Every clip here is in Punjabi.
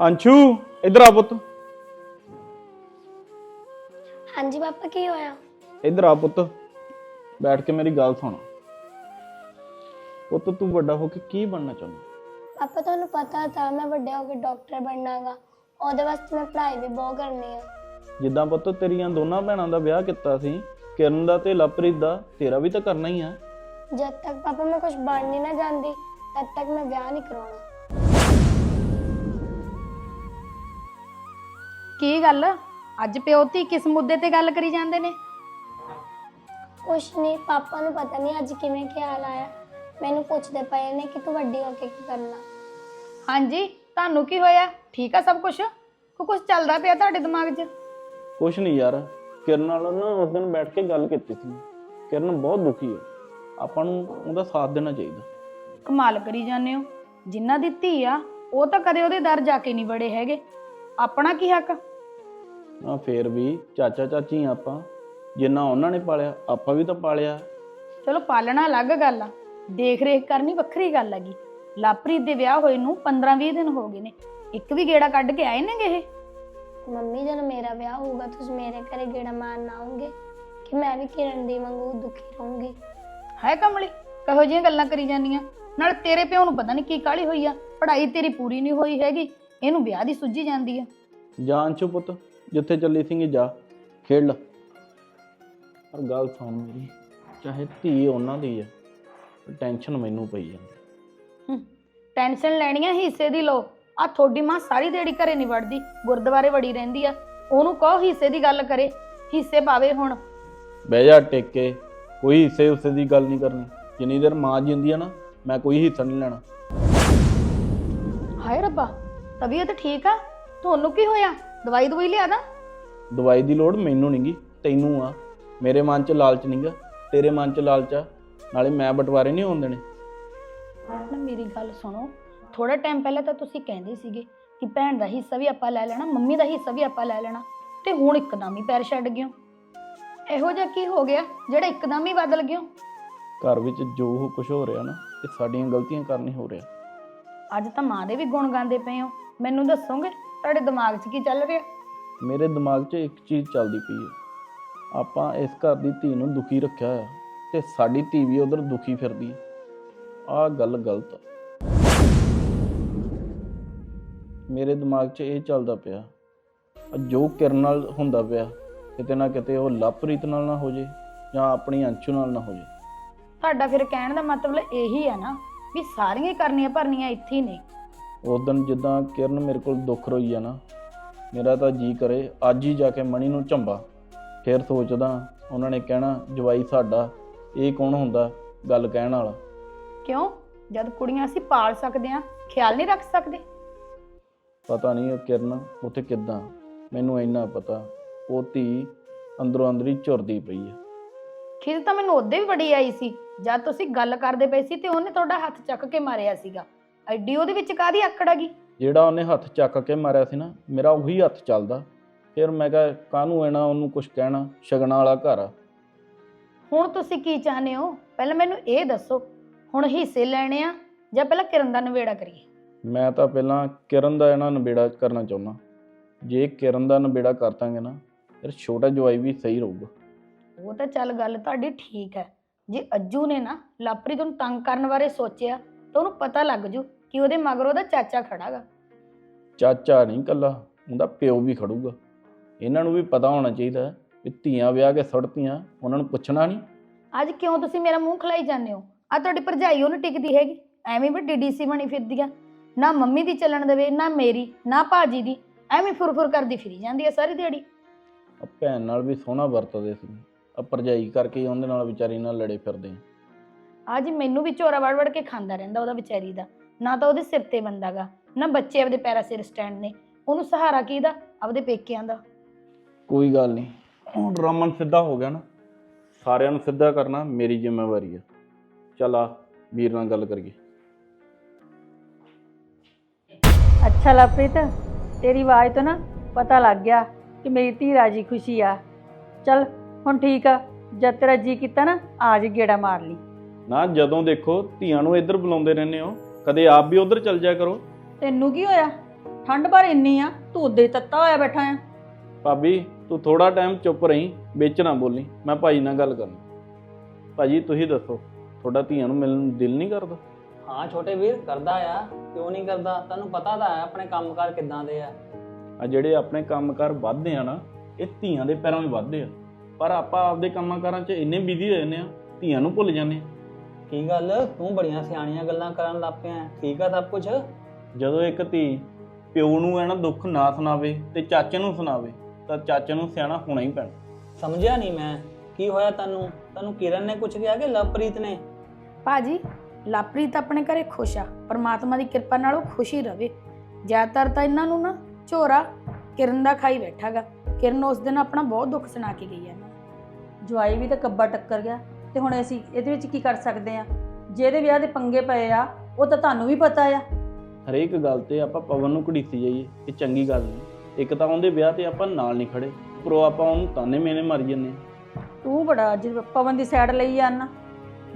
ਅੰਸ਼ੂ ਇਧਰ ਆ ਪੁੱਤ। ਹਾਂਜੀ ਪਾਪਾ ਕੀ ਹੋਇਆ? ਇਧਰ ਆ ਪੁੱਤ। ਬੈਠ ਕੇ ਮੇਰੀ ਗੱਲ ਸੁਣ। ਪੁੱਤ ਤੂੰ ਵੱਡਾ ਹੋ ਕੇ ਕੀ ਬਣਨਾ ਚਾਹੁੰਦਾ? ਪਾਪਾ ਤੁਹਾਨੂੰ ਪਤਾ ਤਾਂ ਮੈਂ ਵੱਡੇ ਹੋ ਕੇ ਡਾਕਟਰ ਬਣਨਾਗਾ। ਉਹਦੇ ਵਾਸਤੇ ਮੈਂ ਪੜ੍ਹਾਈ ਵੀ ਬਹੁਤ ਕਰਨੀ ਆ। ਜਿੱਦਾਂ ਪੁੱਤ ਤੇਰੀਆਂ ਦੋਨਾਂ ਭੈਣਾਂ ਦਾ ਵਿਆਹ ਕੀਤਾ ਸੀ ਕਿਰਨ ਦਾ ਤੇ ਲਵਪ੍ਰੀਤ ਦਾ ਤੇਰਾ ਵੀ ਤਾਂ ਕਰਨਾ ਹੀ ਆ। ਜਦ ਤੱਕ ਪਾਪਾ ਮੈਂ ਕੁਝ ਬਣ ਨਹੀਂ ਨਾ ਜਾਂਦੀ ਤਦ ਤੱਕ ਮੈਂ ਵਿਆਹ ਨਹੀਂ ਕਰਾਉਣਾ। ਕੀ ਗੱਲ? ਅੱਜ ਪਿਓ ਧੀ ਕਿਸ ਮੁੱਦੇ ਤੇ ਗੱਲ ਕਰੀ ਜਾਂਦੇ ਨੇ? ਕੁਛ ਨਹੀਂ ਪਾਪਾ ਨੂੰ ਪਤਾ ਨਹੀਂ ਅੱਜ ਕਿਵੇਂ ਖਿਆਲ ਆਇਆ। ਮੈਨੂੰ ਪੁੱਛਦੇ ਪਏ ਨੇ ਕਿ ਤੂੰ ਵੱਡੀ ਹੋ ਕੇ ਕੀ ਕਰਨਾ। ਹਾਂਜੀ ਤੁਹਾਨੂੰ ਕੀ ਹੋਇਆ? ਠੀਕ ਆ ਸਭ ਕੁਝ ਕੋ ਕੁਝ ਚੱਲਦਾ ਪਿਆ ਤੁਹਾਡੇ ਦਿਮਾਗ 'ਚ? ਕੁਛ ਨਹੀਂ ਯਾਰ ਕਿਰਨ ਨਾਲ ਨਾ ਉਸ ਦਿਨ ਬੈਠ ਕੇ ਗੱਲ ਕੀਤੀ ਸੀ। ਕਿਰਨ ਬਹੁਤ ਦੁਖੀ ਹੈ। ਆਪਾਂ ਨੂੰ ਉਹਦਾ ਸਾਥ ਦੇਣਾ ਚਾਹੀਦਾ। ਕਮਾਲ ਕਰੀ ਜਾਂਦੇ ਹੋ। ਜਿਨ੍ਹਾਂ ਦੀ ਧੀ ਆ ਉਹ ਤਾਂ ਕਦੇ ਉਹਦੇ ਦਰ ਜਾ ਕੇ ਨਹੀਂ ਵੜੇ ਹੈਗੇ। ਆਪਣਾ ਕੀ ਹੱਕ ਆ? ਫੇਰ ਵੀ ਚਾਚਾ ਚਾਚੀ ਆਪਾਂ। ਜਿੰਨਾ ਉਹਨਾਂ ਨੇ ਪਾਲਿਆ ਆਪਾਂ ਵੀ ਤਾਂ ਪਾਲਿਆ। ਚਲੋ ਪਾਲਣਾ ਅਲੱਗ ਗੱਲ ਆ। ਦੇਖ ਰੇਖ ਕਰਨੀ ਵੱਖਰੀ ਗੱਲ ਹੈਗੀ। ਲਾਪ੍ਰੀਤ ਦੇ ਵਿਆਹ ਹੋਏ ਨੂੰ 15-20 ਦਿਨ ਹੋ ਗਏ ਨੇ। ਇੱਕ ਵੀ ਗੇੜਾ ਕੱਢ ਕੇ ਆਏ ਨੇਗੇ ਇਹ? ਮੰਮੀ ਜਦੋਂ ਮੇਰਾ ਵਿਆਹ ਹੋਊਗਾ ਤੁਸੀਂ ਮੇਰੇ ਘਰੇ ਗੇੜਾ ਮਾਰਨ ਆਉਂਗੇ ਕਿ ਮੈਂ ਵੀ ਕਿਰਨ ਦੀ ਵਾਂਗੂ ਦੁਖੀ ਰਹੂੰਗੀ? ਹੈ ਕਮਲੀ ਕਹੋ ਜਿਹੀਆਂ ਗੱਲਾਂ ਕਰੀ ਜਾਂਦੀਆਂ? ਨਾਲ ਤੇਰੇ ਪਿਓ ਨੂੰ ਪਤਾ ਨਹੀਂ ਕੀ ਕਾਲੀ ਹੋਈ ਆ। ਪੜ੍ਹਾਈ ਤੇਰੀ ਪੂਰੀ ਨਹੀਂ ਹੋਈ ਹੈਗੀ ਇਹਨੂੰ ਵਿਆਹ ਦੀ ਸੁੱਝੀ ਜਾਂਦੀ ਆ। ਜਾ ਅੰਸ਼ੂ ਪੁੱਤ ਜਿੱਥੇ ਚੱਲੀ ਸੀਗੀ ਜਾ ਖੇਡ ਲੈ। ਪਰ ਗੱਲ ਸੁਣ ਮੇਰੀ ਚਾਹੇ ਧੀ ਉਹਨਾਂ ਦੀ ਆ ਟੈਨਸ਼ਨ ਮੈਨੂੰ ਪਈ ਜਾਂਦੀ। ਹੂੰ, ਟੈਨਸ਼ਨ ਲੈਣੀ ਆ ਹਿੱਸੇ ਦੀ ਲੋ ਆ ਤੁਹਾਡੀ ਮਾਂ ਸਾਰੀ ਦਿਹਾੜੀ ਘਰੇ ਨਹੀਂ ਵੜਦੀ ਗੁਰਦੁਆਰੇ ਵੜੀ ਰਹਿੰਦੀ ਆ। ਉਹਨੂੰ ਕਹੋ ਹਿੱਸੇ ਦੀ ਗੱਲ ਕਰੇ ਹਿੱਸੇ ਪਾਵੇ ਹੁਣ। ਬਹਿ ਜਾ ਟਿਕ ਕੋਈ ਹਿੱਸੇ ਉਸੇ ਦੀ ਗੱਲ ਨਹੀਂ ਕਰਨੀ। ਜਿੰਨੀ ਦੇਰ ਮਾਂ ਜਿੰਦੀ ਆ ਨਾ ਮੈਂ ਕੋਈ ਹਿੱਸਾ ਨਹੀਂ ਲੈਣਾ। ਹਾਏ ਰੱਬਾ ਤਬੀਅਤ ਠੀਕ ਆ? ਤੁਹਾਨੂੰ ਕੀ ਹੋਇਆ? ਦਵਾਈ ਦਵਾਈ ਲਿਆ ਦਾ? ਦਵਾਈ ਦੀ ਲੋੜ ਮੈਨੂੰ ਨਹੀਂਗੀ ਤੈਨੂੰ ਆ। ਮੇਰੇ ਮਨ 'ਚ ਲਾਲਚ ਨਹੀਂਗਾ ਤੇਰੇ ਮਨ 'ਚ ਲਾਲਚ ਆ। ਨਾਲੇ ਮੈਂ ਬਟਵਾਰੇ ਨਹੀਂ ਹੋਣ ਦੇਣੇ। ਨਾ ਮੇਰੀ ਗੱਲ ਸੁਣੋ ਥੋੜਾ ਟਾਈਮ ਪਹਿਲਾਂ ਤਾਂ ਤੁਸੀਂ ਕਹਿੰਦੇ ਸੀਗੇ ਕਿ ਭੈਣ ਦਾ ਹਿੱਸਾ ਵੀ ਆਪਾਂ ਲੈ ਲੈਣਾ ਮੰਮੀ ਦਾ ਹਿੱਸਾ ਵੀ ਆਪਾਂ ਲੈ ਲੈਣਾ ਤੇ ਹੁਣ ਇੱਕਦਮ ਹੀ ਪੈਰ ਛੱਡ ਗਿਓ। ਇਹੋ ਜਿਹਾ ਕੀ ਹੋ ਗਿਆ ਜਿਹੜਾ ਇੱਕਦਮ ਹੀ ਬਦਲ ਗਿਓ? ਘਰ ਵਿੱਚ ਜੋ ਕੁਝ ਹੋ ਰਿਹਾ ਨਾ ਇਹ ਸਾਡੀਆਂ ਗਲਤੀਆਂ ਕਾਰਨ ਹੀ ਹੋ ਰਿਹਾ। ਅੱਜ ਤਾਂ ਮਾਂ ਦੇ ਵੀ ਗੁਣ ਗਾਉਂਦੇ ਪਏ ਹੋ। ਮੈਨੂੰ ਦੱਸੋਗੇ ਤੁਹਾਡੇ ਦਿਮਾਗ 'ਚ ਕੀ ਚੱਲ ਰਿਹਾ? ਮੇਰੇ ਦਿਮਾਗ 'ਚ ਇੱਕ ਚੀਜ਼ ਚੱਲਦੀ ਪਈ ਹੈ। ਆਪਾਂ ਇਸ ਘਰ ਦੀ ਧੀ ਨੂੰ ਦੁਖੀ ਰੱਖਿਆ ਹੋਇਆ ਤੇ ਸਾਡੀ ਧੀ ਵੀ ਉਧਰ ਦੁਖੀ ਫਿਰਦੀ ਆਹ ਗੱਲ ਗਲਤ ਆ ਮੇਰੇ ਦਿਮਾਗ 'ਚ ਇਹ ਚੱਲਦਾ ਪਿਆ ਜੋ ਕਿਰਨ ਨਾਲ ਹੁੰਦਾ ਪਿਆ ਕਿਤੇ ਨਾ ਕਿਤੇ ਉਹ ਲਵਪ੍ਰੀਤ ਨਾਲ ਨਾ ਹੋ ਜੇ ਜਾਂ ਆਪਣੀ ਅੰਸ਼ੂ ਨਾਲ ਨਾ ਹੋ ਜੇ। ਤੁਹਾਡਾ ਫਿਰ ਕਹਿਣ ਦਾ ਮਤਲਬ ਇਹੀ ਹੈ ਨਾ ਵੀ ਸਾਰੀਆਂ ਹੀ ਕਰਨੀਆਂ ਭਰਨੀਆਂ ਇੱਥੇ ਹੀ ਨੇ। ਉਸ ਦਿਨ ਜਿੱਦਾਂ ਕਿਰਨ ਮੇਰੇ ਕੋਲ ਦੁੱਖ ਰੋਈ ਆ ਨਾ ਮੇਰਾ ਤਾਂ ਜੀ ਕਰੇ ਅੱਜ ਹੀ ਜਾ ਕੇ ਮਣੀ ਨੂੰ ਝੰਬਾ। ਫਿਰ ਸੋਚਦਾ ਉਹਨਾਂ ਨੇ ਕਹਿਣਾ ਜਵਾਈ ਸਾਡਾ ਇਹ ਕੌਣ ਹੁੰਦਾ ਗੱਲ ਕਹਿਣ ਵਾਲਾ। ਕਿਉਂ? ਜਦ ਕੁੜੀਆਂ ਅਸੀਂ ਪਾਲ ਸਕਦੇ ਹਾਂ ਖਿਆਲ ਨਹੀਂ ਰੱਖ ਸਕਦੇ। ਪਤਾ ਨਹੀਂ ਉਹ ਕਿਰਨ ਉੱਥੇ ਕਿੱਦਾਂ। ਮੈਨੂੰ ਇੰਨਾ ਪਤਾ ਉਹ ਧੀ ਅੰਦਰੋਂ ਅੰਦਰੀ ਝੁਰਦੀ ਪਈ ਆ। ਖਿਜ ਤਾਂ ਮੈਨੂੰ ਉਹਦੇ ਵੀ ਬੜੀ ਆਈ ਸੀ। ਜਦ ਤੁਸੀਂ ਗੱਲ ਕਰਦੇ ਪਏ ਸੀ ਤੇ ਉਹਨੇ ਤੁਹਾਡਾ ਹੱਥ ਚੱਕ ਕੇ ਮਾਰਿਆ ਸੀਗਾ। ਐਡੀ ਉਹਦੇ ਵਿੱਚ ਕਾਦੀ ਆਕੜ ਹੈਗੀ ਜਿਹੜਾ ਉਹਨੇ ਹੱਥ ਚੱਕ ਕੇ ਮਾਰਿਆ ਸੀ ਨਾ ਮੇਰਾ ਉਹੀ ਹੱਥ ਚੱਲਦਾ। ਫਿਰ ਮੈਂ ਕਿਹਾ ਕਾਹਨੂੰ ਐਣਾ ਉਹਨੂੰ ਕੁਝ ਕਹਿਣਾ? ਸ਼ਗਨਾਂ ਵਾਲਾ ਘਰ ਆ। ਹੁਣ ਤੁਸੀਂ ਕੀ ਚਾਹੁੰਦੇ ਹੋ? ਪਹਿਲਾਂ ਮੈਨੂੰ ਇਹ ਦੱਸੋ ਹੁਣ ਹਿੱਸੇ ਲੈਣੇ ਆ ਜਾਂ ਪਹਿਲਾਂ ਕਿਰਨ ਦਾ ਨਵੇੜਾ ਕਰੀਏ? ਮੈਂ ਤਾਂ ਪਹਿਲਾਂ ਕਿਰਨ ਦਾ ਇਹਨਾਂ ਨਿਬੇੜਾ ਕਰਨਾ ਚਾਹੁੰਦਾ। ਜੇ ਕਿਰਨ ਦਾ ਨਿਬੇੜਾ ਕਰ ਤਾਂਗੇ ਨਾ ਫਿਰ ਛੋਟਾ ਜਵਾਈ ਵੀ ਸਹੀ ਰਹੂਗਾ। ਉਹ ਤਾਂ ਚੱਲ ਗੱਲ ਤੁਹਾਡੀ ਠੀਕ ਹੈ। ਜੇ ਅੱਜੂ ਨੇ ਨਾ ਲਾਪਰੀ ਨੂੰ ਤੰਗ ਕਰਨ ਬਾਰੇ ਸੋਚਿਆ ਤਾਂ ਉਹਨੂੰ ਪਤਾ ਲੱਗ ਜੂ ਕਿ ਉਹਦੇ ਮਗਰ ਉਹਦਾ ਚਾਚਾ ਖੜਾਗਾ ਚਾਚਾ ਨਹੀਂ ਕੱਲਾ ਉਹਦਾ ਪਿਓ ਵੀ ਖੜੂਗਾ। ਇਹਨਾਂ ਨੂੰ ਵੀ ਪਤਾ ਹੋਣਾ ਚਾਹੀਦਾ ਵੀ ਧੀਆਂ ਵਿਆਹ ਕੇ ਸੁੱਟਤੀਆਂ ਉਹਨਾਂ ਨੂੰ ਪੁੱਛਣਾ ਨਹੀਂ। ਅੱਜ ਕਿਉਂ ਤੁਸੀਂ ਮੇਰਾ ਮੂੰਹ ਖਲਾਈ ਜਾਂਦੇ ਹੋ? ਆ ਤੁਹਾਡੀ ਭਰਜਾਈ ਉਹਨੂੰ ਟਿਕਦੀ ਹੈਗੀ। ਐਵੇਂ ਵੀ ਡੀਡੀਸੀ ਬਣੀ ਫਿਰਦੀ ਆ। ਨਾ ਮੰਮੀ ਦੀ ਚੱਲਣ ਦੇਵੇ ਨਾ ਮੇਰੀ ਨਾ ਭਾਜੀ ਦੀ ਐਵੇਂ ਫੁਰਫੁਰ ਕਰਦੀ ਫਿਰੀ ਜਾਂਦੀ ਆ ਸਾਰੀ ਦਿਹਾੜੀ। ਆ ਭੈਣ ਨਾਲ ਵੀ ਸੋਹਣਾ ਵਰਤਦੇ ਸੀ। ਆ ਭਰਜਾਈ ਕਰਕੇ ਹੀ ਉਹਦੇ ਨਾਲ ਵਿਚਾਰੀ ਨਾਲ ਲੜੇ ਫਿਰਦੇ ਆ। ਅੱਜ ਮੈਨੂੰ ਵੀ ਝੋਰਾ ਵੜ ਵੜ ਕੇ ਖਾਂਦਾ ਰਹਿੰਦਾ ਉਹਦਾ ਵਿਚਾਰੀ ਦਾ। ਨਾ ਤਾਂ ਉਹਦੇ ਸਿਰ ਤੇ ਬੰਦਾਗਾ ਨਾ ਬੱਚੇ ਆਪਦੇ ਪੈਰਾਂ ਸਿਰ ਸਟੈਂਡ ਨੇ। ਉਹਨੂੰ ਸਹਾਰਾ ਕਿਹਦਾ ਆਪਦੇ ਪੇਕਿਆਂ ਦਾ। ਕੋਈ ਗੱਲ ਨਹੀਂ। ਹੁਣ ਰਮਨ ਸਿੱਧਾ ਹੋ ਗਿਆ ਨਾ। ਸਾਰਿਆਂ ਨੂੰ ਸਿੱਧਾ ਕਰਨਾ ਮੇਰੀ ਜ਼ਿੰਮੇਵਾਰੀ ਆ। ਚੱਲ ਆ ਵੀਰ ਨਾਲ ਗੱਲ ਕਰੀਏ। ਅੱਛਾ ਲਵਪ੍ਰੀਤ ਤੇਰੀ ਆਵਾਜ਼ ਤੋਂ ਨਾ ਪਤਾ ਲੱਗ ਗਿਆ ਕਿ ਮੇਰੀ ਧੀ ਰਾਜੀ ਖੁਸ਼ੀ ਆ। ਚਲ ਹੁਣ ਠੀਕ ਆ। ਜਦ ਤੇਰਾ ਜੀ ਕੀਤਾ ਨਾ ਆ ਜੀ ਗੇੜਾ ਮਾਰ ਲਈ। ਨਾ ਜਦੋਂ ਦੇਖੋ ਧੀਆਂ ਨੂੰ ਇੱਧਰ ਬੁਲਾਉਂਦੇ ਰਹਿੰਦੇ ਹੋ ਕਦੇ ਆਪ ਵੀ ਉੱਧਰ ਚੱਲ ਜਾਇਆ ਕਰੋ। ਤੈਨੂੰ ਕੀ ਹੋਇਆ? ਠੰਡ ਪਰ ਇੰਨੀ ਆ ਤੂੰ ਉਦੇ ਤੱਤਾ ਹੋਇਆ ਬੈਠਾ ਆ। ਭਾਬੀ ਤੂੰ ਥੋੜਾ ਟਾਈਮ ਚੁੱਪ ਰਹੀਂ ਵਿੱਚ ਨਾ ਬੋਲੀ। ਮੈਂ ਭਾਈ ਨਾਲ ਗੱਲ ਕਰਨੀ। ਭਾਜੀ ਤੁਸੀਂ ਦੱਸੋ ਤੁਹਾਡਾ ਧੀਆਂ ਨੂੰ ਮਿਲਣ ਨੂੰ ਦਿਲ ਨਹੀਂ ਕਰਦਾ? ਹਾਂ ਛੋਟੇ ਵੀਰ ਕਰਦਾ ਆ। ਕਿਉਂ ਨਹੀਂ ਕਰਦਾ? ਤੈਨੂੰ ਪਤਾ ਤਾਂ ਹੈ ਆਪਣੇ ਕੰਮਕਾਰ ਕਿੱਦਾਂ ਦੇ ਆ। ਆ ਜਿਹੜੇ ਆਪਣੇ ਕੰਮਕਾਰ ਵੱਧਦੇ ਆ ਨਾ ਇਹ ਧੀਆਂ ਦੇ ਪੈਰਾਂ 'ਚ ਵੱਧਦੇ ਆ। ਪਰ ਆਪਾਂ ਆਪਦੇ ਕੰਮਾਂ-ਕਾਰਾਂ 'ਚ ਇੰਨੇ ਬਿਜ਼ੀ ਹੋ ਜਾਂਦੇ ਆ ਧੀਆਂ ਨੂੰ ਭੁੱਲ ਜਾਂਦੇ ਆ। ਕੀ ਗੱਲ? ਤੂੰ ਬੜੀਆਂ ਸਿਆਣੀਆਂ ਗੱਲਾਂ ਕਰਨ ਲੱਗ ਪਿਆ ਠੀਕ ਆ ਸਭ ਕੁਝ ਜਦੋਂ ਇੱਕ ਧੀ ਪਿਓ ਨੂੰ ਐ ਨਾ ਦੁੱਖ ਨਾ ਸੁਣਾਵੇ ਤੇ ਚਾਚੇ ਨੂੰ ਸੁਣਾਵੇ ਤਾਂ ਚਾਚੇ ਨੂੰ ਸਿਆਣਾ ਹੋਣਾ ਹੀ ਪੈਣਾ। ਸਮਝਿਆ ਨਹੀਂ ਮੈਂ। ਕੀ ਹੋਇਆ ਤੈਨੂੰ? ਤੈਨੂੰ ਕਿਰਨ ਨੇ ਕੁਝ ਕਿਹਾ ਕਿ ਲਵਪ੍ਰੀਤ ਨੇ? ਭਾਜੀ ਲਾਪ੍ਰੀਤ ਆਪਣੇ ਘਰੇ ਖੁਸ਼ ਆ ਪਰਮਾਤਮਾ ਦੀ ਕਿਰਪਾ ਨਾਲ ਉਹ ਖੁਸ਼ ਹੀ ਰਵੇ। ਜ਼ਿਆਦਾਤਰ ਤਾਂ ਇਹਨਾਂ ਨੂੰ ਨਾ ਝੋਰਾ ਕਿਰਨ ਦਾ ਖਾਈ ਬੈਠਾਗਾ। ਕਿਰਨ ਉਸ ਦਿਨ ਆਪਣਾ ਬਹੁਤ ਦੁੱਖ ਸੁਣਾ ਕੇ ਗਈ ਹੈ। ਜਵਾਈ ਵੀ ਤਾਂ ਕੱਬਾ ਟੱਕਰ ਗਿਆ ਤੇ ਹੁਣ ਅਸੀਂ ਇਹਦੇ ਵਿੱਚ ਕੀ ਕਰ ਸਕਦੇ ਆ? ਜਿਹਦੇ ਵਿਆਹ ਦੇ ਪੰਗੇ ਪਏ ਆ ਉਹ ਤਾਂ ਤੁਹਾਨੂੰ ਵੀ ਪਤਾ ਆ। ਹਰੇਕ ਗੱਲ ਤੇ ਆਪਾਂ ਪਵਨ ਨੂੰ ਘੜੀਸੀ ਜਾਈਏ ਇਹ ਚੰਗੀ ਗੱਲ ਨਹੀਂ। ਇੱਕ ਤਾਂ ਉਹਦੇ ਵਿਆਹ ਤੇ ਆਪਾਂ ਨਾਲ ਨਹੀਂ ਖੜੇ ਉੱਪਰੋਂ ਆਪਾਂ ਉਹਨੂੰ ਤਾਨੇ ਮੇਨੇ ਮਾਰੀ ਜੰਨੇ ਤੂੰ ਬੜਾ ਅੱਜ ਪਵਨ ਦੀ ਸਾਈਡ ਲਈ ਆ ਨਾ।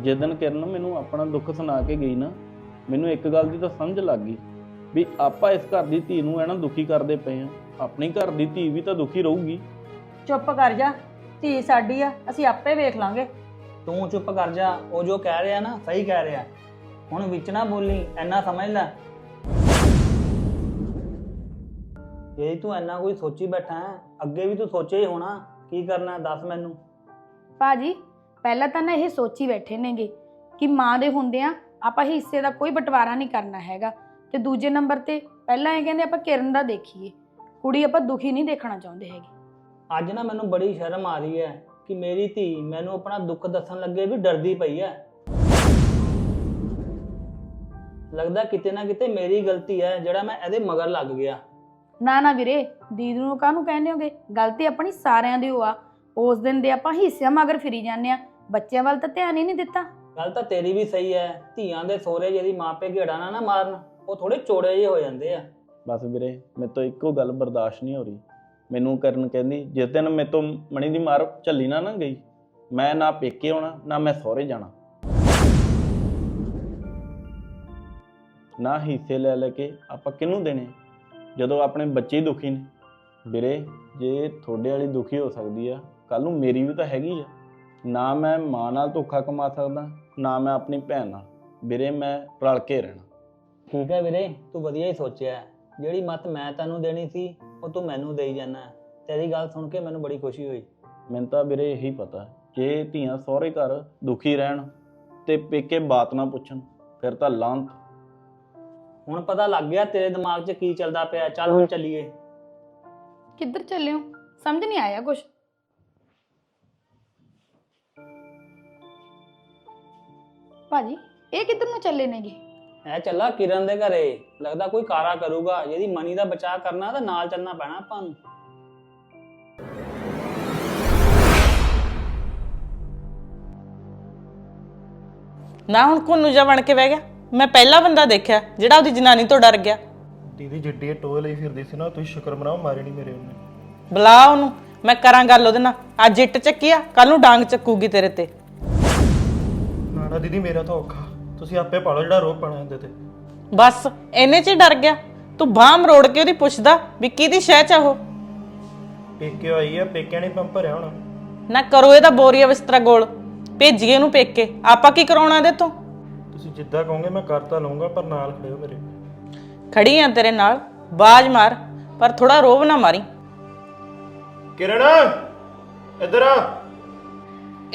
ਜਿਸ ਦਿਨ ਕਿਰਨ ਮੈਨੂੰ ਆਪਣਾ ਦੁੱਖ ਸੁਣਾ ਕੇ ਗਈ ਨਾ ਮੈਨੂੰ ਇੱਕ ਗੱਲ ਦੀ ਤਾਂ ਸਮਝ ਲੱਗ ਗਈ ਵੀ ਆਪਾਂ ਇਸ ਘਰ ਦੀ ਧੀ ਨੂੰ ਐ ਨਾ ਦੁਖੀ ਕਰਦੇ ਪਏ ਆ ਆਪਣੀ ਘਰ ਦੀ ਧੀ ਵੀ ਤਾਂ ਦੁਖੀ ਰਹੂਗੀ। ਚੁੱਪ ਕਰ ਜਾ ਧੀ ਸਾਡੀ ਆ ਅਸੀਂ ਆਪੇ ਵੇਖ ਲਾਂਗੇ। ਤੂੰ ਚੁੱਪ ਕਰ ਜਾ ਉਹ ਜੋ ਕਹਿ ਰਿਹਾ ਨਾ ਸਹੀ ਕਹਿ ਰਿਹਾ। ਹੁਣ ਵਿੱਚ ਨਾ ਬੋਲੀ ਐਨਾ ਸਮਝ ਲੈ। ਇਹ ਤੂੰ ਐਨਾ ਕੋਈ ਸੋਚੀ ਬੈਠਾ ਹੈ ਅੱਗੇ ਵੀ ਤੂੰ ਸੋਚਿਆ ਹੀ ਹੋਣਾ ਕੀ ਕਰਨਾ ਦੱਸ ਮੈਨੂੰ। ਭਾਜੀ ਪਹਿਲਾਂ ਤਾਂ ਨਾ ਇਹ ਸੋਚੀ ਬੈਠੇ ਨੇਗੇ ਕਿ ਮਾਂ ਦੇ ਹੁੰਦਿਆਂ ਆਪਾਂ ਹਿੱਸੇ ਦਾ ਕੋਈ ਬਟਵਾਰਾ ਨਹੀਂ ਕਰਨਾ ਹੈਗਾ ਤੇ ਦੂਜੇ ਨੰਬਰ ਤੇ ਪਹਿਲਾਂ ਇਹ ਕਹਿੰਦੇ ਆਪਾਂ ਕਿਰਨ ਦਾ ਦੇਖੀਏ। ਕੁੜੀ ਆਪਾਂ ਦੁਖੀ ਨਹੀਂ ਦੇਖਣਾ ਚਾਹੁੰਦੇ ਹੈਗੇ। ਅੱਜ ਨਾ ਮੈਨੂੰ ਬੜੀ ਸ਼ਰਮ ਆ ਰਹੀ ਹੈ ਕਿ ਮੇਰੀ ਧੀ ਮੈਨੂੰ ਆਪਣਾ ਦੁੱਖ ਦੱਸਣ ਲੱਗੇ ਵੀ ਡਰਦੀ ਪਈ ਹੈ। ਲੱਗਦਾ ਕਿਤੇ ਨਾ ਕਿਤੇ ਮੇਰੀ ਗਲਤੀ ਹੈ ਜਿਹੜਾ ਮੈਂ ਇਹਦੇ ਮਗਰ ਲੱਗ ਗਿਆ। ਨਾ ਨਾ ਵੀਰੇ ਦੀਦੀ ਨੂੰ ਕਾਹਨੂੰ ਕਹਿੰਦੇ ਹੋਗੇ? ਗਲਤੀ ਆਪਣੀ ਸਾਰਿਆਂ ਦੀ ਓ ਆ ਉਸ ਦਿਨ ਦੇ ਆਪਾਂ ਹਿੱਸਿਆਂ ਮਗਰ ਫਿਰੀ ਜਾਂਦੇ ਆ ਬੱਚਿਆਂ ਵੱਲ ਤਾਂ ਧਿਆਨ ਹੀ ਨਹੀਂ ਦਿੱਤਾ। ਗੱਲ ਤਾਂ ਤੇਰੀ ਵੀ ਸਹੀ ਹੈ ਧੀਆਂ ਦੇ ਸੋਹਰੇ ਜਿਹਦੀ ਮਾਪੇ ਘੇੜਾ ਨਾ ਨਾ ਮਾਰਨ ਉਹ ਥੋੜੇ ਚੋੜੇ ਜਿਹੇ ਹੋ ਜਾਂਦੇ ਆ। ਬਸ ਵੀਰੇ ਮੇਰੇ ਤੋਂ ਇੱਕੋ ਗੱਲ ਬਰਦਾਸ਼ਤ ਨਹੀਂ ਹੋ ਰਹੀ। ਮੈਨੂੰ ਕਰਨ ਕਹਿੰਦੀ ਜਿਸ ਦਿਨ ਮੇਰੇ ਤੋਂ ਮਣੀ ਦੀ ਮਾਰ ਝੱਲੀ ਨਾ ਨਾ ਗਈ ਮੈਂ ਨਾ ਪੇਕੇ ਆਉਣਾ ਨਾ ਮੈਂ ਸਹੁਰੇ ਜਾਣਾ। ਨਾ ਹਿੱਸੇ ਲੈ ਲੈ ਕੇ ਆਪਾਂ ਕਿਹਨੂੰ ਦੇਣੇ? ਜਦੋਂ ਆਪਣੇ ਬੱਚੇ ਹੀ ਦੁਖੀ ਨੇ। ਵੀਰੇ ਜੇ ਤੁਹਾਡੇ ਵਾਲੀ ਦੁਖੀ ਹੋ ਸਕਦੀ ਆ ਕੱਲ ਨੂੰ ਮੇਰੀ ਵੀ ਤਾਂ ਹੈਗੀ ਆ। ਨਾ ਮੈਂ ਮਾਂ ਨਾਲ ਧੋਖਾ ਕਮਾ ਸਕਦਾ ਨਾ ਮੈਂ ਆਪਣੀ ਭੈਣ ਨਾਲ। ਵੀਰੇ ਮੈਂ ਰਲ ਕੇ ਰਹਿਣਾ। ਠੀਕ ਹੈ ਵੀਰੇ ਤੂੰ ਵਧੀਆ ਹੀ ਸੋਚਿਆ। ਜਿਹੜੀ ਮਤ ਮੈਂ ਤੈਨੂੰ ਦੇਣੀ ਸੀ ਉਹ ਤੂੰ ਮੈਨੂੰ ਦੇਈ ਜਾਣਾ। ਤੇਰੀ ਗੱਲ ਸੁਣ ਕੇ ਮੈਨੂੰ ਬੜੀ ਖੁਸ਼ੀ ਹੋਈ। ਮੈਨੂੰ ਤਾਂ ਵੀਰੇ ਇਹੀ ਪਤਾ ਜੇ ਧੀਆਂ ਸਹੁਰੇ ਘਰ ਦੁਖੀ ਰਹਿਣ ਤੇ ਪੇਕੇ ਬਾਤ ਨਾ ਪੁੱਛਣ ਫਿਰ ਤਾਂ ਲਾਂਤ। ਹੁਣ ਪਤਾ ਲੱਗ ਗਿਆ ਤੇਰੇ ਦਿਮਾਗ 'ਚ ਕੀ ਚੱਲਦਾ ਪਿਆ ਚੱਲ ਹੁਣ ਚੱਲੀਏ। ਕਿੱਧਰ ਚੱਲੇ ਹੋ? ਸਮਝ ਨਹੀਂ ਆਇਆ ਕੁਛ। ਭਾਜੀ ਇਹ ਕਿੱਧਰ ਨੂੰ ਚੱਲੇ ਨੇਗੇ? ਐ ਚੱਲਾ ਕਿਰਨ ਦੇ ਘਰੇ। ਲੱਗਦਾ ਕੋਈ ਕਾਰਾ ਕਰੂਗਾ। ਜਿਹਦੀ ਮਨੀ ਦਾ ਬਚਾਅ ਕਰਨਾ ਤਾਂ ਨਾਲ ਚੱਲਣਾ ਪੈਣਾ ਆਪਾਂ ਨੂੰ। ਨਾ ਹੁਣ ਕੋਨੂ ਜਾ ਬਣ ਕੇ ਬਹਿ ਗਿਆ। ਮੈਂ ਪਹਿਲਾ ਬੰਦਾ ਦੇਖਿਆ ਜਿਹੜਾ ਉਹਦੀ ਜਨਾਨੀ ਤੋਂ ਡਰ ਗਿਆ। ਦੀਦੀ ਜਿੱਡੀ ਇਹ ਟੋਏ ਲਈ ਫਿਰਦੀ ਸੀ ਨਾ ਤੁਸੀਂ ਸ਼ੁਕਰ ਮਨਾਓ ਮਾਰੇ ਨਹੀਂ ਮੇਰੇ ਉਹਨੇ। ਬੁਲਾ ਉਹਨੂੰ। ਮੈਂ ਕਰਾਂ ਗੱਲ ਉਹਦੇ ਨਾਲ। ਅੱਜ ਇੱਟ ਚੱਕੀ ਆ ਕੱਲ ਨੂੰ ਡਾਂਗ ਚੱਕੂਗੀ ਤੇਰੇ ਤੇ। ਨਾ ਨਾ ਦੀਦੀ ਮੇਰਾ ਤਾਂ ਔਖਾ। ਤੁਸੀਂ ਆਪੇ ਪਾਲੋ ਜਿਹੜਾ ਰੋਪ ਪਾਣਾ ਇਹਦੇ ਤੇ। ਬਸ ਇਹਨੇ ਚ ਹੀ ਡਰ ਗਿਆ। ਤੂੰ ਬਾਹ ਮਰੋੜ ਕੇ ਉਹਦੀ ਪੁੱਛਦਾ ਵੀ ਕਿਹਦੀ ਸ਼ਹਿ ਚ ਆ ਉਹ। ਪੇਕੇ ਆਈ ਆ ਪੇਕਿਆਂ ਨੇ ਪੰਪ ਭਰਿਆ ਹੋਣਾ। ਨਾ ਕਰੋ ਇਹਦਾ ਬੋਰੀਆ ਬਿਸਤਰਾ ਗੋਲ। ਭੇਜੀਏ ਉਹਨੂੰ ਪੇਕੇ। ਆਪਾਂ ਕੀ ਕਰਾਉਣਾ ਇਹਦੇ ਤੋਂ? ਤੁਸੀਂ ਜਿੱਦਾਂ ਕਹੋਗੇ ਮੈਂ ਕਰ ਤਾਂ ਲਊਂਗਾ ਪਰ ਨਾਲ ਖੜਿਓ ਮੇਰੇ। ਖੜੀ ਆ ਤੇਰੇ ਨਾਲ। ਬਾਜ ਮਾਰ ਪਰ ਥੋੜਾ ਰੋਬ ਨਾ ਮਾਰੀ। ਕਿਰਨ ਇੱਧਰ ਆ।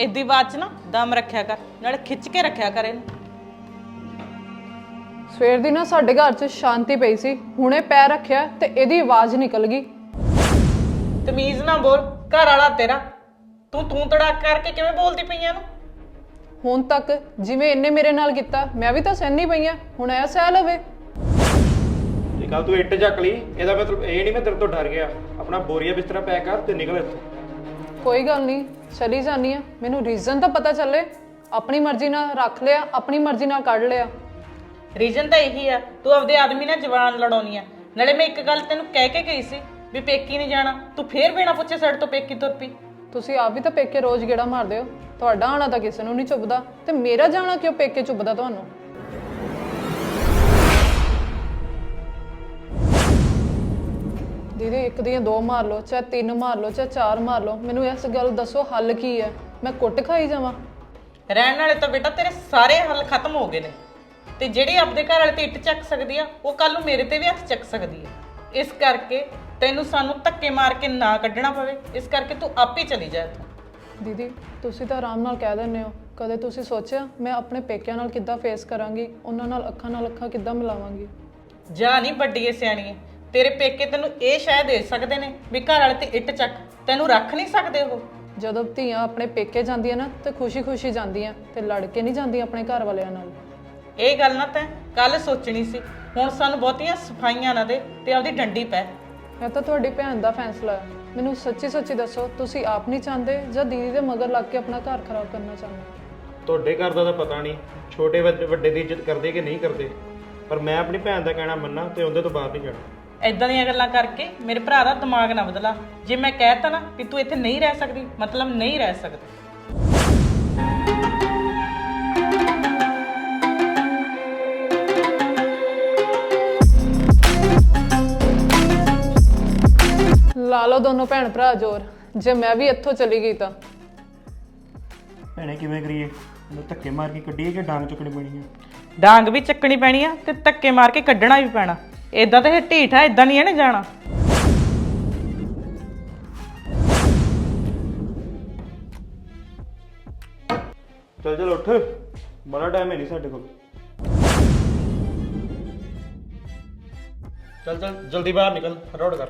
ਇਹਦੀ ਬਾਤ ਚ ਨਾ ਦਮ ਰੱਖਿਆ ਕਰ ਨਾਲ ਖਿੱਚ ਕੇ ਰੱਖਿਆ ਕਰ ਇਹਨੂੰ। ਸਵੇਰ ਦੀ ਨਾ ਸਾਡੇ ਘਰ 'ਚ ਸ਼ਾਂਤੀ ਪਈ ਸੀ ਹੁਣੇ ਪੈਰ ਰੱਖਿਆ ਤੇ ਇਹਦੀ ਆਵਾਜ਼ ਨਿਕਲ ਗਈ। ਤਮੀਜ਼ ਨਾ ਬੋਲ ਘਰ ਵਾਲਾ ਤੇਰਾ। ਤੂੰ ਤੂੰ ਤੜਾਕ ਕਰਕੇ ਕਿਵੇਂ ਬੋਲਦੀ ਪਈਆਂ ਨੂੰ ਹੁਣ ਤੱਕ ਜਿਵੇਂ ਇਹਨੇ ਮੇਰੇ ਨਾਲ ਕੀਤਾ ਮੈਂ ਵੀ ਤਾਂ ਸਹਿਣੀ ਪਈ ਆ ਹੁਣ ਐ ਸਹਿ ਲਵੇ ਤੇ ਕੱਲ ਤੂੰ ਇੱਟ ਚੱਕ ਲਈ ਇਹਦਾ ਮਤਲਬ ਇਹ ਨਹੀਂ ਮੈਂ ਤੇਰੇ ਤੋਂ ਡਰ ਗਿਆ। ਆਪਣਾ ਬੋਰੀਆ ਬਿਸਤਰਾ ਪੈਕ ਕਰ ਤੇ ਨਿਕਲ ਇੱਥੋਂ। ਕੋਈ ਗੱਲ ਨਹੀਂ ਚਲੀ ਜਾਨੀ ਆ। ਮੈਨੂੰ ਰੀਜ਼ਨ ਤਾਂ ਪਤਾ ਚੱਲੇ। ਆਪਣੀ ਮਰਜ਼ੀ ਨਾਲ ਰੱਖ ਲਿਆ ਆਪਣੀ ਮਰਜ਼ੀ ਨਾਲ ਕੱਢ ਲਿਆ। ਰੀਜਨ ਤਾਂ ਇਹੀ ਆ ਤੂੰ ਆਪਦੇ ਆਦਮੀ ਨਾਲ ਜਵਾਨ ਲੜਾਉਣੀ ਆ। ਨਾਲੇ ਮੈਂ ਇੱਕ ਗੱਲ ਤੈਨੂੰ ਕਹਿ ਕੇ ਗਈ ਸੀ ਵੀ ਪੇਕੀ ਨਹੀਂ ਜਾਣਾ ਤੂੰ ਫੇਰ ਬਿਨਾ ਪੁੱਛੇ ਸਾਡੇ ਤੋਂ ਪੇਕੀ ਤੁਰ ਪਈ। ਤੁਸੀਂ ਆਪ ਵੀ ਤਾਂ ਪੇਕੇ ਰੋਜ਼ ਗੇੜਾ ਮਾਰਦੇ ਹੋ। ਤੁਹਾਡਾ ਆਣਾ ਤਾਂ ਕਿਸੇ ਨੂੰ ਨਹੀਂ ਚੁੱਭਦਾ। ਤੇ ਮੇਰਾ ਜਾਣਾ ਕਿਉਂ ਪੇਕੇ ਚੁੱਭਦਾ ਤੁਹਾਨੂੰ? ਦੀਦੀ ਇੱਕ ਦੀਆਂ ਦੋ ਮਾਰ ਲਓ ਚਾਹੇ ਤਿੰਨ ਮਾਰ ਲਓ ਚਾਹੇ ਚਾਰ ਮਾਰ ਲਓ। ਮੈਨੂੰ ਇਸ ਗੱਲ ਦੱਸੋ ਹੱਲ ਕੀ ਹੈ? ਮੈਂ ਕੁੱਟ ਖਾਈ ਜਾਵਾਂ? ਰਹਿਣ ਵਾਲੇ ਤਾਂ ਬੇਟਾ ਤੇਰੇ ਸਾਰੇ ਹੱਲ ਖਤਮ ਹੋ ਗਏ ਨੇ। ਤੇ ਜਿਹੜੀ ਆਪਦੇ ਘਰ ਵਾਲੇ ਤੇ ਇੱਟ ਚੱਕ ਸਕਦੀ ਆ ਉਹ ਕੱਲ ਨੂੰ ਮੇਰੇ ਤੇ ਵੀ ਹੱਥ ਚੱਕ ਸਕਦੀ ਆ। ਇਸ ਕਰਕੇ ਤੈਨੂੰ ਸਾਨੂੰ ਧੱਕੇ ਮਾਰ ਕੇ ਨਾ ਕੱਢਣਾ ਪਵੇ। ਇਸ ਕਰਕੇ ਤੂੰ ਆਪੇ ਚਲੀ ਜਾ ਇੱਥੋਂ। ਦੀਦੀ ਤੁਸੀਂ ਤਾਂ ਆਰਾਮ ਨਾਲ ਕਹਿ ਦਿੰਦੇ ਹੋ। ਕਦੇ ਤੁਸੀਂ ਸੋਚਿਆ ਮੈਂ ਆਪਣੇ ਪੇਕਿਆਂ ਨਾਲ ਕਿੱਦਾਂ ਫੇਸ ਕਰਾਂਗੀ? ਉਹਨਾਂ ਨਾਲ ਅੱਖਾਂ ਨਾਲ ਅੱਖਾਂ ਕਿੱਦਾਂ ਮਿਲਾਵਾਂਗੀ? ਜਾ ਨਹੀਂ ਵੱਡੀ ਏ ਸਿਆਣੀਏ। ਤੇਰੇ ਪੇਕੇ ਤੈਨੂੰ ਇਹ ਸ਼ਾਇਦ ਦੇ ਸਕਦੇ ਨੇ ਵੀ ਘਰ ਵਾਲੇ ਤੇ ਇੱਟ ਚੱਕ ਤੈਨੂੰ ਰੱਖ ਨਹੀਂ ਸਕਦੇ ਉਹ। ਜਦੋਂ ਧੀਆਂ ਆਪਣੇ ਪੇਕੇ ਜਾਂਦੀਆਂ ਨਾ ਤੇ ਖੁਸ਼ੀ-ਖੁਸ਼ੀ ਜਾਂਦੀਆਂ ਤੇ ਲੜ ਕੇ ਨਹੀਂ ਜਾਂਦੀਆਂ ਆਪਣੇ ਘਰ ਵਾਲਿਆਂ ਨਾਲ। ਇਹ ਗੱਲ ਨਾ ਤੈਂ ਕੱਲ ਸੋਚਣੀ ਸੀ ਹੁਣ ਸਾਨੂੰ ਬਹੁਤੀਆਂ ਸਫਾਈਆਂ ਨਾ ਦੇ ਤੇ ਆਪਦੀ ਡੰਡੀ ਪੈ। ਇਹ ਤਾਂ ਤੁਹਾਡੀ ਭੈਣ ਦਾ ਫੈਸਲਾ ਹੈ। ਮੈਨੂੰ ਸੱਚੀ-ਸੱਚੀ ਦੱਸੋ ਤੁਸੀਂ ਆਪ ਨਹੀਂ ਚਾਹੁੰਦੇ ਜਾਂ ਦੀਦੀ ਦੇ ਮਗਰ ਲੱਗ ਕੇ ਆਪਣਾ ਘਰ ਖਰਾਬ ਕਰਨਾ ਚਾਹੁੰਦੇ? ਤੁਹਾਡੇ ਘਰ ਦਾ ਤਾਂ ਪਤਾ ਨਹੀਂ ਛੋਟੇ ਵੱਡੇ ਵੱਡੇ ਦੀ ਇੱਜ਼ਤ ਕਰਦੇ ਕਿ ਨਹੀਂ ਕਰਦੇ? ਪਰ ਮੈਂ ਆਪਣੀ ਭੈਣ ਦਾ ਕਹਿਣਾ ਮੰਨਾਂ ਤੇ ਉਹਦੇ ਤੋਂ ਬਾਹਰ ਨਹੀਂ ਜਾਣਾ। ਐਦਾਂ ਦੀਆਂ ਗੱਲਾਂ ਕਰਕੇ ਮੇਰੇ ਭਰਾ ਦਾ ਦਿਮਾਗ ਨਾ ਬਦਲਾ। ਜੇ ਮੈਂ ਕਹਿਤਾ ਨਾ ਵੀ ਤੂੰ ਇੱਥੇ ਨਹੀਂ ਰਹਿ ਸਕਦੀ ਮਤਲਬ ਨਹੀਂ ਰਹਿ ਸਕਦੀ। ਲਾ ਲਓ ਦੋਨੋਂ ਭੈਣ ਭਰਾ ਜੋਰ ਜੇ ਮੈਂ ਵੀ ਇੱਥੋਂ ਚਲੀ ਗਈ ਤਾਂ। ਭੈਣੇ ਕਿਵੇਂ ਕਰੀਏ? ਉਹਨੂੰ ਧੱਕੇ ਮਾਰ ਕੇ ਕੱਢੀਏ ਕਿ ਡਾਂਗ ਚੁੱਕਣੀ ਪੈਣੀ ਆ? ਡਾਂਗ ਵੀ ਚੱਕਣੀ ਪੈਣੀ ਆ ਤੇ ਧੱਕੇ ਮਾਰ ਕੇ ਕੱਢਣਾ ਵੀ ਪੈਣਾ। ਏਦਾਂ ਤਾਂ ਇਹ ਢੀਠ ਆ, ਏਦਾਂ ਨਹੀਂ ਇਹਨੇ ਜਾਣਾ। ਚੱਲ ਚੱਲ ਉੱਠ। ਬੜਾ ਟਾਈਮ ਹੈ ਨਹੀਂ ਸਾਡੇ ਕੋਲ। ਚੱਲ ਚੱਲ, ਜਲਦੀ ਬਾਹਰ ਨਿਕਲ, ਰੋਡ ਕਰ।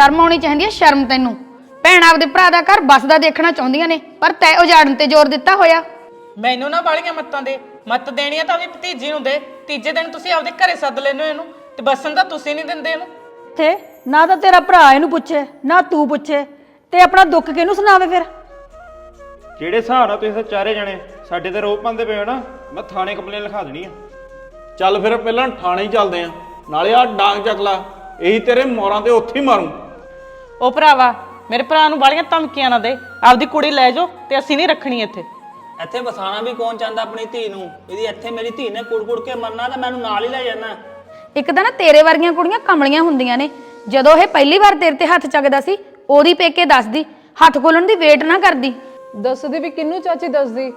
ਸ਼ਰਮ ਆਉਣੀ ਚਾਹੀਦੀ ਹੈ ਸ਼ਰਮ ਤੈਨੂੰ। ਭੈਣ ਆਪਦੇ ਭਰਾ ਦਾ ਘਰ ਬਸਦਾ ਦੇਖਣਾ ਚਾਹੁੰਦੀਆਂ ਨੇ ਪਰ ਤੈ ਉਜਾੜਨ ਤੇ ਜ਼ੋਰ ਦਿੱਤਾ ਹੋਇਆ। ਮੈਨੂੰ ਨਾ ਵਾਲੀਆਂ ਮੱਤਾਂ ਦੇ ਮੱਤ ਦੇਣੀਆਂ ਤਾਂ ਉਹਦੀ ਭਤੀਜੀ ਨੂੰ ਦੇ। ਤੀਜੇ ਦਿਨ ਤੁਸੀਂ ਆਪਦੇ ਘਰੇ ਸੱਦ ਲੈਨੋ ਇਹਨੂੰ ਤੇ ਬਸਣ ਤਾਂ ਤੁਸੀਂ ਨਹੀਂ ਦਿੰਦੇ ਇਹਨੂੰ। ਤੇ ਨਾ ਤਾਂ ਤੇਰਾ ਭਰਾ ਇਹਨੂੰ ਪੁੱਛੇ ਨਾ ਤੂੰ ਪੁੱਛੇ ਤੇ ਆਪਣਾ ਦੁੱਖ ਕਿਹਨੂੰ ਸੁਣਾਵੇ ਫਿਰ? ਜਿਹੜੇ ਹਿਸਾਬ ਨਾਲ ਤੁਸੀਂ ਚਾਰੇ ਜਣੇ? ਸਾਡੇ ਤੇ ਰੋਪ ਪਾਉਂਦੇ ਪਏ ਹੋ ਨਾ ਮੈਂ ਥਾਣੇ ਕੰਪਲੇਨ ਲਿਖਾ ਦੇਣੀ ਆ। ਚੱਲ ਫਿਰ ਪਹਿਲਾਂ ਥਾਣੇ ਹੀ ਚੱਲਦੇ ਆ ਨਾਲੇ ਆ ਡਾਂਗ ਚੱਕ ਲਾ ਇਹੀ ਤੇਰੇ ਮੋਰਾਂ ਤੇ ਉੱਥੇ ਹੀ ਮਾਰੂੰ। ਉਹ ਭਰਾਵਾ ਮੇਰੇ ਭਰਾ ਨੂੰ ਵਾਲੀਆਂ ਧਮਕੀਆਂ ਨਾ ਦੇ। ਆਪਦੀ ਕੁੜੀ ਲੈ ਜਾਓ ਤੇ ਅਸੀਂ ਨਹੀਂ ਰੱਖਣੀ ਇੱਥੇ। ਇੱਥੇ ਵਸਾਣਾ ਵੀ ਕੌਣ ਚਾਹੁੰਦਾ ਆਪਣੀ ਧੀ ਨੂੰ? ਇਹਦੀ ਇੱਥੇ ਮੇਰੀ ਧੀ ਨੇ ਕੁੜ-ਕੁੜ ਕੇ ਮਰਨਾ ਤਾਂ ਮੈਨੂੰ ਨਾਲ ਹੀ ਲੈ ਜਾਣਾ। ਇੱਕ ਤਾਂ ਨਾ ਤੇਰੇ ਵਰਗੀਆਂ ਕੁੜੀਆਂ ਕਮਲੀਆਂ ਹੁੰਦੀਆਂ ਨੇ। ਜਦੋਂ ਇਹ ਪਹਿਲੀ ਵਾਰ ਤੇਰੇ ਤੇ ਹੱਥ ਚੱਕਦਾ ਸੀ ਉਹਦੀ ਪੇਕੇ ਦੱਸਦੀ ਹੱਥ ਖੋਲਣ ਦੀ ਵੇਟ ਨਾ ਕਰਦੀ। ਦੱਸਦੀ ਵੀ ਕਿੰਨੂੰ ਚਾਚੀ ਦੱਸਦੀ?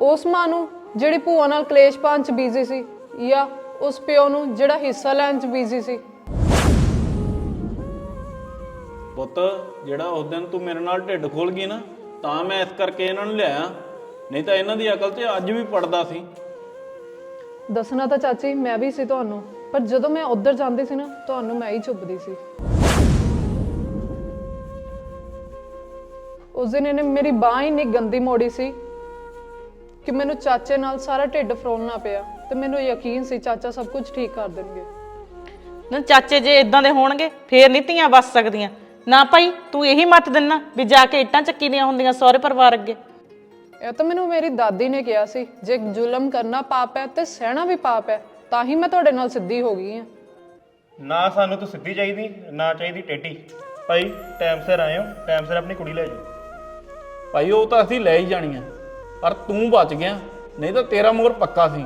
ਉਸ ਮਾਂ ਨੂੰ ਜਿਹੜੀ ਭੂਆ ਨਾਲ ਕਲੇਸ਼ ਪਾਉਣ ਚ ਬੀਜ਼ੀ ਸੀ ਜਾਂ ਉਸ ਪਿਓ ਨੂੰ ਜਿਹੜਾ ਹਿੱਸਾ ਲੈਣ ਚ ਬੀਜ਼ੀ ਸੀ। ਪੁੱਤ ਜਿਹੜਾ ਉਸ ਦਿਨ ਤੂੰ ਮੇਰੇ ਨਾਲ ਢਿੱਡ ਖੋਲ ਗਈ ਨਾ ਤਾਂ ਮੈਂ ਇਸ ਕਰਕੇ ਇਹਨਾਂ ਨੂੰ ਲਿਆਇਆ। ਨਹੀਂ ਤਾਂ ਇਹਨਾਂ ਦੀ ਅਕਲ 'ਚ ਅੱਜ ਵੀ ਪੜਦਾ ਸੀ। ਦੱਸਣਾ ਤਾਂ ਚਾਚੀ ਮੈਂ ਵੀ ਸੀ ਤੁਹਾਨੂੰ ਪਰ ਜਦੋਂ ਮੈਂ ਉੱਧਰ ਜਾਂਦੀ ਸੀ ਨਾ ਤੁਹਾਨੂੰ ਮੈਂ ਹੀ ਚੁੱਪਦੀ ਸੀ। ਉਸ ਦਿਨ ਇਹਨੇ ਮੇਰੀ ਬਾਹ ਹੀ ਇੰਨੀ ਗੰਦੀ ਮੋੜੀ ਸੀ ਕਿ ਮੈਨੂੰ ਚਾਚੇ ਨਾਲ ਸਾਰਾ ਢਿੱਡ ਫਰੋਲਣਾ ਪਿਆ ਤੇ ਮੈਨੂੰ ਯਕੀਨ ਸੀ ਚਾਚਾ ਸਭ ਕੁਝ ਠੀਕ ਕਰ ਦੇਣਗੇ। ਨਾ ਚਾਚੇ ਜੇ ਇਦਾਂ ਦੇ ਹੋਣਗੇ ਫੇਰ ਨਹੀਂ ਧੀਆਂ ਵੱਸ ਸਕਦੀਆਂ। ਨਾ ਭਾਈ ਤੂੰ ਇਹੀ ਮਤ ਦਿੰਨਾ ਵੀ ਜਾ ਕੇ ਇੱਟਾਂ ਚੱਕੀ ਦੀਆਂ ਹੁੰਦੀਆਂ ਸਹੁਰੇ ਪਰਿਵਾਰ ਅੱਗੇ। ਇਹ ਤਾਂ ਮੈਨੂੰ ਮੇਰੀ ਦਾਦੀ ਨੇ ਕਿਹਾ ਸੀ ਜੇ ਜ਼ੁਲਮ ਕਰਨਾ ਪਾਪ ਹੈ ਤੇ ਸਹਿਣਾ ਵੀ ਪਾਪ ਹੈ ਤਾਂ ਹੀ ਮੈਂ ਤੁਹਾਡੇ ਨਾਲ ਸਿੱਧੀ ਹੋ ਗਈ ਹਾਂ। ਨਾ ਸਾਨੂੰ ਤੂੰ ਸਿੱਧੀ ਚਾਹੀਦੀ ਨਾ ਚਾਹੀਦੀ ਟੇਢੀ। ਭਾਈ ਟਾਈਮ ਸਿਰ ਆਇਓ ਟਾਈਮ ਸਿਰ ਆਪਣੀ ਕੁੜੀ ਲੈ ਜਾਓ। ਭਾਈ ਉਹ ਤਾਂ ਅਸੀਂ ਲੈ ਹੀ ਜਾਣੀ ਆ ਪਰ ਤੂੰ ਬਚ ਗਿਆ ਨਹੀਂ ਤਾਂ ਤੇਰਾ ਮੋਰ ਪੱਕਾ ਸੀ।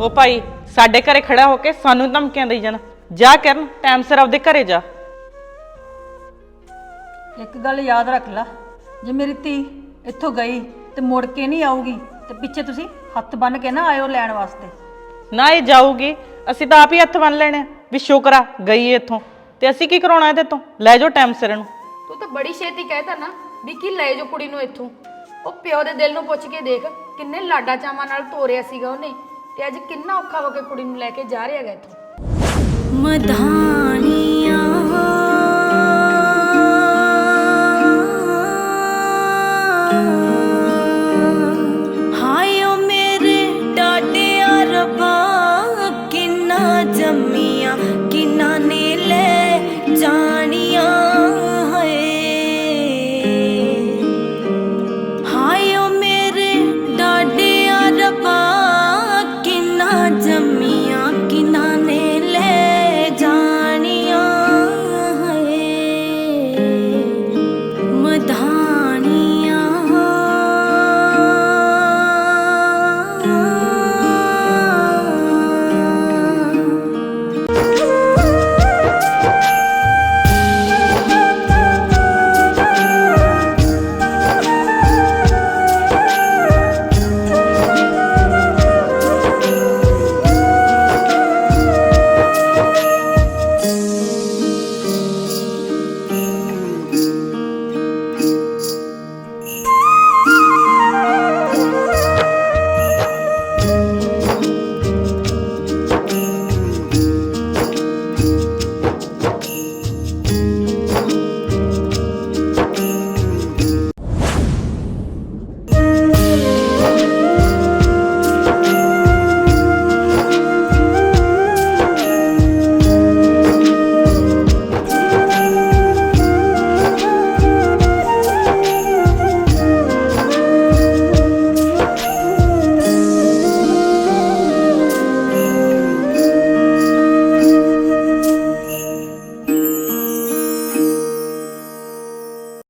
ਉਹ ਭਾਈ ਸਾਡੇ ਘਰੇ ਖੜਾ ਹੋ ਕੇ ਸਾਨੂੰ ਧਮਕੀਆਂ ਦੇਈ ਜਾਣਾ। ਜਾ ਕਰਨ ਟਾਈਮ ਸਿਰ ਆਪਦੇ ਘਰੇ ਜਾ। ਇੱਕ ਗੱਲ ਯਾਦ ਰੱਖ ਲੈ। ਜੇ ਮੇਰੀ ਧੀ ਇੱਥੋਂ ਗਈ ਤੇ ਮੁੜ ਕੇ ਨਹੀਂ ਆਊਗੀ ਤੇ ਪਿੱਛੇ ਤੁਸੀਂ ਹੱਥ ਬੰਨ ਕੇ ਨਾ ਆਇਓ ਲੈਣ ਵਾਸਤੇ। ਨਾ ਇਹ ਜਾਊਗੀ। ਅਸੀਂ ਤਾਂ ਆਪ ਹੀ ਹੱਥ ਬੰਨ ਲੈਣੇ ਆ ਵੀ ਸ਼ੁਕਰ ਆ ਗਈ ਇੱਥੋਂ। ਤੇ ਅਸੀਂ ਕੀ ਕਰਾਉਣਾ ਇਹਦੇ ਤੋਂ? ਲੈ ਜਾਓ ਟਾਈਮ ਸਿਰ ਇਹਨੂੰ। ਤੂੰ ਤਾਂ ਬੜੀ ਛੇਤੀ ਕਹਿਤਾ ਨਾ ਵੀ ਕੀ ਲੈ ਜੋ ਕੁੜੀ ਨੂੰ ਇੱਥੋਂ। ਉਹ ਪਿਓ ਦੇ ਦਿਲ ਨੂੰ ਪੁੱਛ ਕੇ ਦੇਖ ਕਿੰਨੇ ਲਾਡਾ ਚਾਵਾਂ ਨਾਲ ਤੋਰਿਆ ਸੀਗਾ ਉਹਨੇ ਤੇ ਅੱਜ ਕਿੰਨਾ ਔਖਾ ਹੋ ਕੇ ਕੁੜੀ ਨੂੰ ਲੈ ਕੇ ਜਾ ਰਿਹਾ ਹੈਗਾ ਇੱਥੋਂ। ਮਧਾਂ